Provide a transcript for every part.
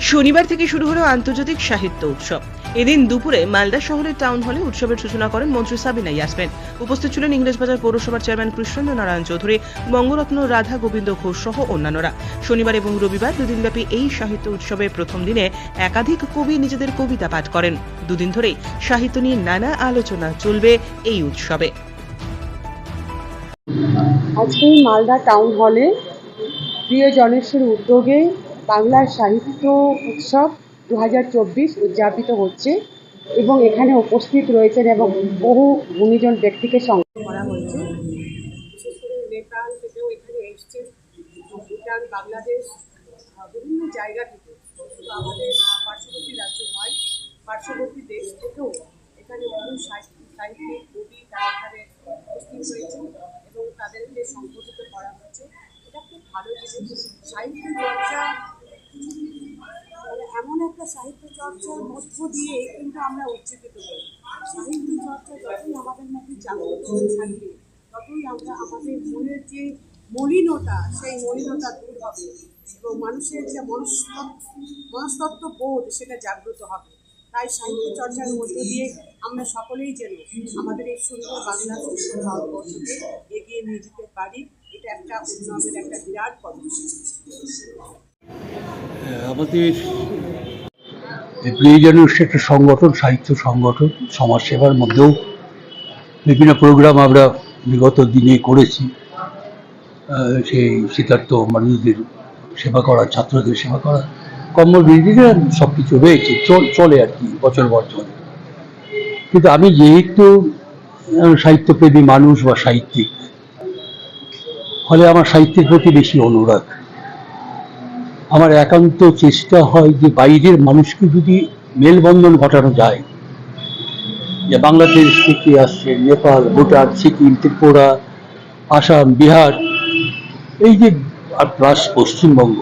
শনিবার থেকে শুরু হলো আন্তর্জাতিক সাহিত্য উৎসব। এদিন দুপুরে মালদা শহরের টাউন হলে উৎসবের সূচনা করেন মন্ত্রী সাবিনা ইয়াসমিন। উপস্থিত ছিলেন ইংরেজবাজার পৌরসভার চেয়ারম্যান কৃষ্ণেন্দ্র নারায়ণ চৌধুরী, বঙ্গরত্ন, রাধা গোবিন্দ ঘোষ সহ অন্যান্যরা। শনিবার এবং রবিবার দুদিনব্যাপী এই সাহিত্য উৎসবের প্রথম দিনে একাধিক কবি নিজেদের কবিতা পাঠ করেন। দুদিন ধরেই সাহিত্য নিয়ে নানা আলোচনা চলবে এই উৎসবে। আজকে মালদা টাউন হলে প্রিয় জনেশ্বর উদ্যোগে বাংলার সাহিত্য উৎসব দু হাজার চব্বিশ উদযাপিত হচ্ছে এবং এখানে উপস্থিত রয়েছেন এবং বহু গুণীজন ব্যক্তিকে সংগ্রহ করা হয়েছে। বিশেষ করে নেপাল থেকেও এখানে ভুটান, বাংলাদেশ বিভিন্ন জায়গা থেকে আমাদের পার্শ্ববর্তী পার্শ্ববর্তী দেশ থেকেও এখানে বহু সাহিত্যিক কবি তারা এখানে উপস্থিত হয়েছেন এবং তাদেরকে সংগঠিত করা হচ্ছে এটা খুব ভালো জিনিস সাহিত্য চর্চা মানে এমন একটা সাহিত্য চর্চার মধ্য দিয়ে কিন্তু আমরা উজ্জীবিত হই। সাহিত্য চর্চা যতই আমাদের মধ্যে জাগ্রত হয়ে থাকবে, ততই আমরা আমাদের মনের যে মলিনতা, সেই মলিনতা দূর হবে এবং মানুষের যে মনস্তত্ব মনস্তত্ব বোধ, সেটা জাগ্রত হবে। তাই সাহিত্য চর্চার মধ্য দিয়ে আমরা সকলেই যেন আমাদের এই সুন্দর বাংলা সুন্দর ভারতবর্ষকে এগিয়ে নিয়ে যেতে পারি, এটা একটা উন্নয়নের একটা বিরাট পদক্ষেপ আমাদের এই হচ্ছে একটা সংগঠন, সাহিত্য সংগঠন, সমাজসেবার মধ্যেও বিভিন্ন প্রোগ্রাম আমরা বিগত দিনে করেছি। সেই শীতার্থ মানুষদের সেবা করা, ছাত্রদের সেবা করা কর্মবিধিরা সব কিছু রয়েছে, চলে আর কি, বছর বছর কিন্তু আমি যেহেতু সাহিত্যপ্রেমী মানুষ বা সাহিত্যিক, ফলে আমার সাহিত্যের প্রতি বেশি অনুরাগ। আমার একান্ত চেষ্টা হয় যে বাইরের মানুষকে যদি মেলবন্ধন ঘটানো যায়, যে বাংলাদেশ থেকে আসছে, নেপাল, ভুটান, সিকিম, ত্রিপুরা, আসাম, বিহার, এই যে আর প্লাস পশ্চিমবঙ্গ,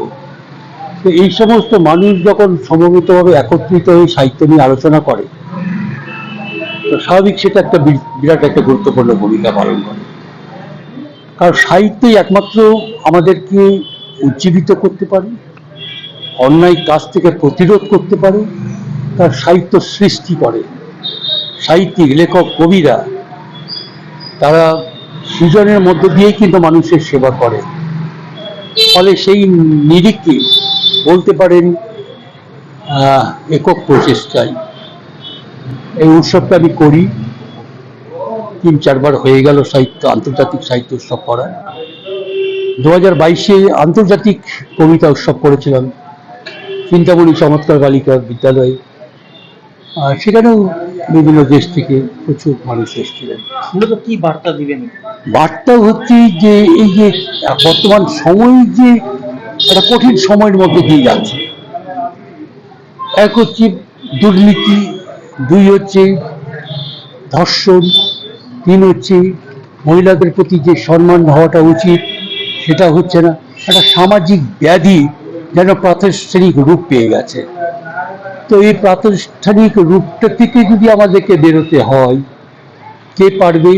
তো এই সমস্ত মানুষ যখন সমবেতভাবে একত্রিত হয়ে সাহিত্য নিয়ে আলোচনা করে, তো স্বাভাবিক সেটা একটা বিরাট একটা গুরুত্বপূর্ণ ভূমিকা পালন করে। কারণ সাহিত্যই একমাত্র আমাদেরকে উজ্জীবিত করতে পারে অন্যায় কাজ থেকে প্রতিরোধ করতে পারে, তার সাহিত্য সৃষ্টি করে। সাহিত্যিক, লেখক, কবিরা, তারা সৃজনের মধ্য দিয়েই কিন্তু মানুষের সেবা করে। ফলে সেই নিরিখে বলতে পারেন একক প্রচেষ্টায় এই উৎসবটা আমি করি। তিন, চারবার হয়ে গেল সাহিত্য, আন্তর্জাতিক সাহিত্য উৎসব করা দু হাজার বাইশে আন্তর্জাতিক কবিতা উৎসব করেছিলাম। চিন্তামণি চমৎকার বালিকা বিদ্যালয়ে। আর সেখানেও বিভিন্ন দেশ থেকে প্রচুর মানুষ এসেছিলেন। মূলত কি বার্তা দিবেন? বার্তা হচ্ছে যে এই যে বর্তমান সময় যে একটা কঠিন সময়ের মধ্যে দিয়ে যাচ্ছে। এক হচ্ছে দুর্নীতি দুই হচ্ছে ধর্ষণ তিন হচ্ছে মহিলাদের প্রতি যে সম্মান হওয়াটা উচিত সেটা হচ্ছে না। একটা সামাজিক ব্যাধি যেন প্রাতিষ্ঠানিক রূপ পেয়ে গেছে। তো এই প্রাতিষ্ঠানিক রূপটা থেকে যদি আমাদেরকে বেরোতে হয়, কে পারবে?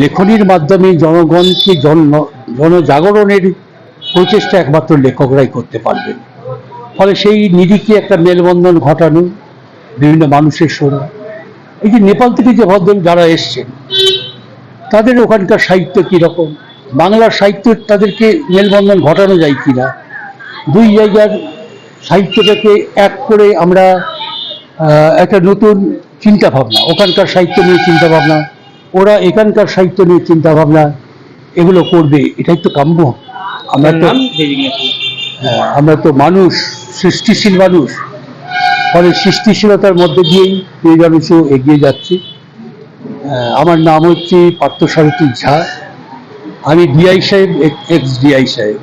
লেখনির মাধ্যমে জনগণকে জন, জনজাগরণের প্রচেষ্টা একমাত্র লেখকরাই করতে পারবেন ফলে সেই নিরিখে একটা মেলবন্ধন ঘটানো, বিভিন্ন মানুষের শোনা এই যে নেপাল থেকে যে ভদ্র যারা এসছেন, তাদের ওখানকার সাহিত্য কীরকম? বাংলার সাহিত্য তাদেরকে মেলবন্ধন ঘটানো যায় কিনা? দুই জায়গার সাহিত্যটাকে এক করে আমরা একটা নতুন চিন্তা ভাবনা ওখানকার সাহিত্য নিয়ে চিন্তা ভাবনা ওরা এখানকার সাহিত্য নিয়ে চিন্তা ভাবনা এগুলো করবে এটাই তো কাম্য। আমরা তো হ্যাঁ, আমরা তো মানুষ সৃষ্টিশীল মানুষ। ফলে সৃষ্টিশীলতার মধ্যে দিয়েই প্রিয়জনসু এগিয়ে যাচ্ছে। আমার নাম হচ্ছে পার্থসারথী ঝা। আমি ডিআই সাহেব এক্স ডিআই সাহেব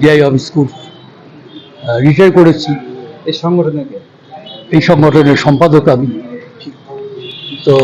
ডিআই অফিস স্কুল রিটায়ার করেছি। এই সংগঠনকে? এই সংগঠনের সম্পাদক আমি। তো